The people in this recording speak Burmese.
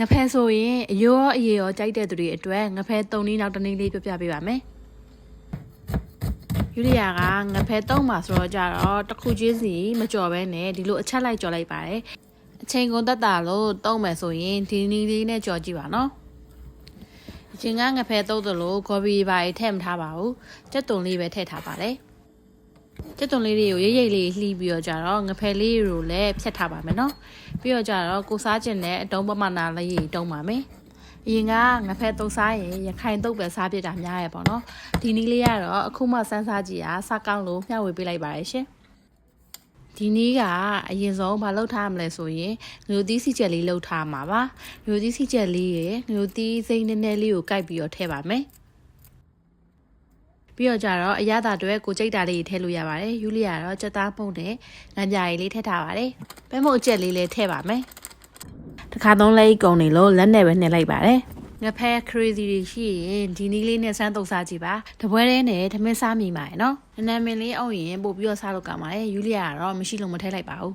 ငဖဲဆိုရင်အရောအရေရောကြိုက်တဲ့သူတွေအတွက်ငဖဲ၃နည်းနောက်တစ်နည်းလေးပြပြပေးပါမယ်ယူရီယာကငဖဲ၃မှာဆိုတော့ကြတော့တစ်ခုချင်းစီမကြော်ဘဲနဲ့ဒီလိုအချက်လိုက်ကြော်လိုက်ပါတယ်အချိန်ကုန်သက်တာလို့တုံးမယ်ဆိုရင်ဒီနည်းလေးနဲ့ကြော်ကြည့်ပါနော်အချိန်ကငဖဲတုံးသလိုဂေါ်ဘီပါထည့်မထားပါဘူးကြက်တုံလေးပဲထည့်ထားပါတယ် ကြက်တုံလေးတွေကိုရိပ်ရိပ်လေးလှီးပြီးတော့ကြတော့ငဖဲလေးတွေကိုလည်းဖြတ်ထားပါမယ်နော်ပြီးတော့ကြတော့ကိုစားခြင်းနဲ့အတုံးပမာဏလေးတုံးပါမယ်အရင်ကငဖဲတုံးစားရင်ရခိုင်တုတ်ပဲစားပြစ်တာများရပေါ့နော်ဒီနည်းလေးကတော့အခုမှစမ်းစားကြည့်ရစကောင်းလို့မျှဝေပေးလိုက်ပါရရှင်ဒီနည်းကအရင်ဆုံးမလုပ်ထားမလဲဆိုရင်ငရုတ်သီးစီချက်လေးလုပ်ထားမှာပါငရုတ်သီးစီချက်လေးရယ်ငရုတ်သီးစိမ့်နည်းနည်းလေးကိုကိုက်ပြီးတော့ထည့်ပါမယ် ပြီးတော့ကြတော့အရသာတွေကိုကြိတ်တာလေးထည့်လို့ရပါတယ်ယူလီကတော့စက်သားပုံနဲ့ငမ်းပြားလေးလေးထည့်ထားပါတယ်ပဲမို့အကျက်လေးလည်းထည့်ပါမယ်တစ်ခါသုံးလေးကုန်နေလို့လက်နဲ့ပဲနှိပ်လိုက်ပါတယ်ငဖဲ crazy တွေရှိရင်ဒီနည်းလေးနဲ့စမ်းသုံးစားကြည့်ပါတပွဲလေးနဲ့ဓမင်းစားမိမှာရယ်နော်နနမင်လေးအောင်ရင်ပို့ပြီးတော့စားလို့ကောင်းပါတယ်ယူလီကတော့မရှိလို့မထည့်လိုက်ပါဘူး